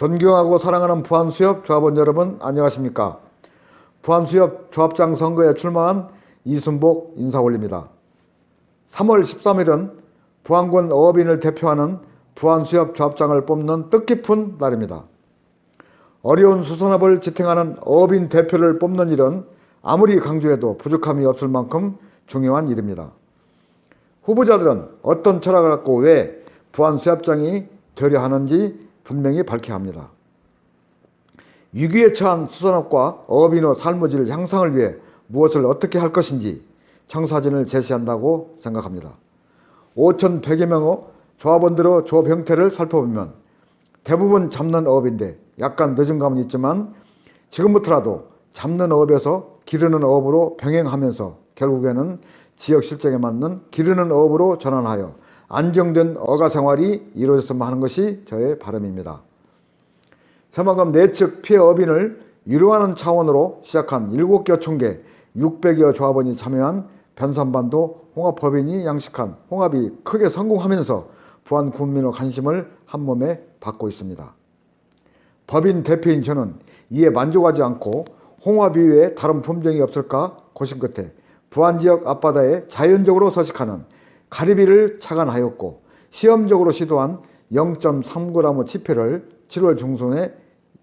존경하고 사랑하는 부안수협 조합원 여러분 안녕하십니까? 부안수협 조합장 선거에 출마한 이순복 인사 올립니다. 3월 13일은 부안군 어업인을 대표하는 부안수협 조합장을 뽑는 뜻깊은 날입니다. 어려운 수산업을 지탱하는 어업인 대표를 뽑는 일은 아무리 강조해도 부족함이 없을 만큼 중요한 일입니다. 후보자들은 어떤 철학을 갖고 왜 부안수협장이 되려 하는지 분명히 밝혀야 합니다. 위기에 처한 수산업과 어업인의 삶의 질 향상을 위해 무엇을 어떻게 할 것인지 청사진을 제시한다고 생각합니다. 5,100여 명의 조합원들의 조업 형태를 살펴보면 대부분 잡는 어업인데 약간 늦은 감은 있지만 지금부터라도 잡는 어업에서 기르는 어업으로 병행하면서 결국에는 지역 실정에 맞는 기르는 어업으로 전환하여 안정된 어가 생활이 이루어졌으면 하는 것이 저의 바람입니다. 새만금 내측 피해 어빈을 위로하는 차원으로 시작한 7개 총계 600여 조합원이 참여한 변산반도 홍합법인이 양식한 홍합이 크게 성공하면서 부안 국민의 관심을 한몸에 받고 있습니다. 법인 대표인 저는 이에 만족하지 않고 홍합 이외에 다른 품종이 없을까 고심 끝에 부안 지역 앞바다에 자연적으로 서식하는 가리비를 착안하였고 시험적으로 시도한 0.3g의 치패를 7월 중순에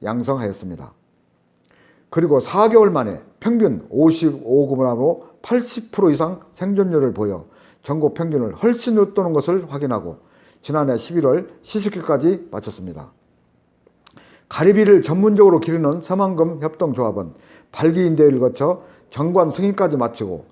양성하였습니다. 그리고 4개월 만에 평균 55g으로 80% 이상 생존율을 보여 전국 평균을 훨씬 웃도는 것을 확인하고 지난해 11월 시식회까지 마쳤습니다. 가리비를 전문적으로 기르는 서만금 협동조합은 발기인대회를 거쳐 정관 승인까지 마치고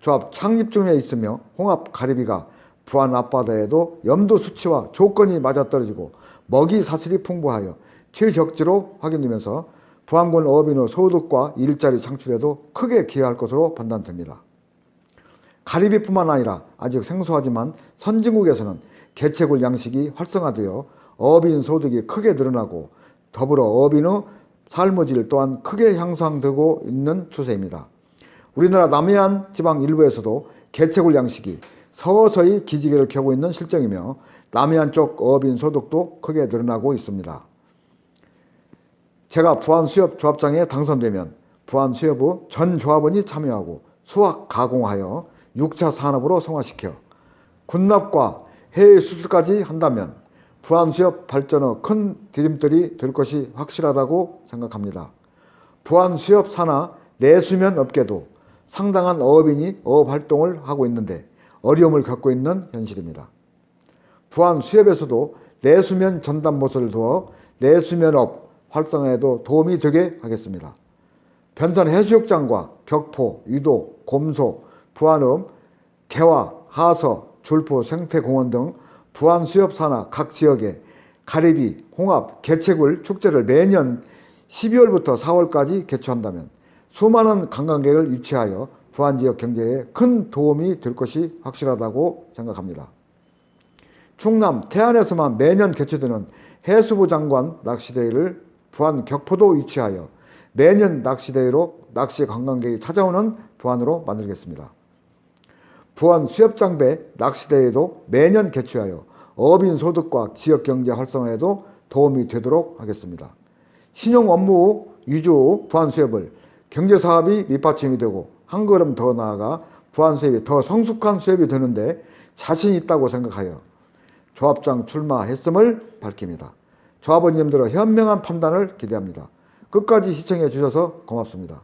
조합 창립 중에 있으며 홍합 가리비가 부안 앞바다에도 염도 수치와 조건이 맞아떨어지고 먹이 사슬이 풍부하여 최적지로 확인되면서 부안군 어업인의 소득과 일자리 창출에도 크게 기여할 것으로 판단됩니다. 가리비뿐만 아니라 아직 생소하지만 선진국에서는 개체굴 양식이 활성화되어 어업인 소득이 크게 늘어나고 더불어 어업인의 삶의 질 또한 크게 향상되고 있는 추세입니다. 우리나라 남해안 지방 일부에서도 개체굴 양식이 서서히 기지개를 켜고 있는 실정이며 남해안 쪽 어업인 소득도 크게 늘어나고 있습니다. 제가 부안수협 조합장에 당선되면 부안수협의 전 조합원이 참여하고 수확 가공하여 6차 산업으로 성화시켜 군납과 해외 수출까지 한다면 부안수협 발전의 큰 디딤돌이 될 것이 확실하다고 생각합니다. 부안수협 산하 내수면 업계도 상당한 어업인이 어업 활동을 하고 있는데 어려움을 겪고 있는 현실입니다. 부안 수협에서도 내수면 전담보수를 두어 내수면업 활성화에도 도움이 되게 하겠습니다. 변산 해수욕장과 격포, 유도, 곰소, 부안읍, 개화, 하서, 줄포, 생태공원 등 부안 수협 산하 각 지역에 가리비, 홍합, 개체굴 축제를 매년 12월부터 4월까지 개최한다면 수많은 관광객을 유치하여 부안 지역 경제에 큰 도움이 될 것이 확실하다고 생각합니다. 충남 태안에서만 매년 개최되는 해수부 장관 낚시대회를 부안 격포도 유치하여 매년 낚시대회로 낚시 관광객이 찾아오는 부안으로 만들겠습니다. 부안 수협장배 낚시대회도 매년 개최하여 어민 소득과 지역 경제 활성화에도 도움이 되도록 하겠습니다. 신용 업무 위주 부안 수협을 경제 사업이 밑받침이 되고 한 걸음 더 나아가 부안 수협이 더 성숙한 수협이 되는데 자신 있다고 생각하여 조합장 출마했음을 밝힙니다. 조합원님들의 현명한 판단을 기대합니다. 끝까지 시청해 주셔서 고맙습니다.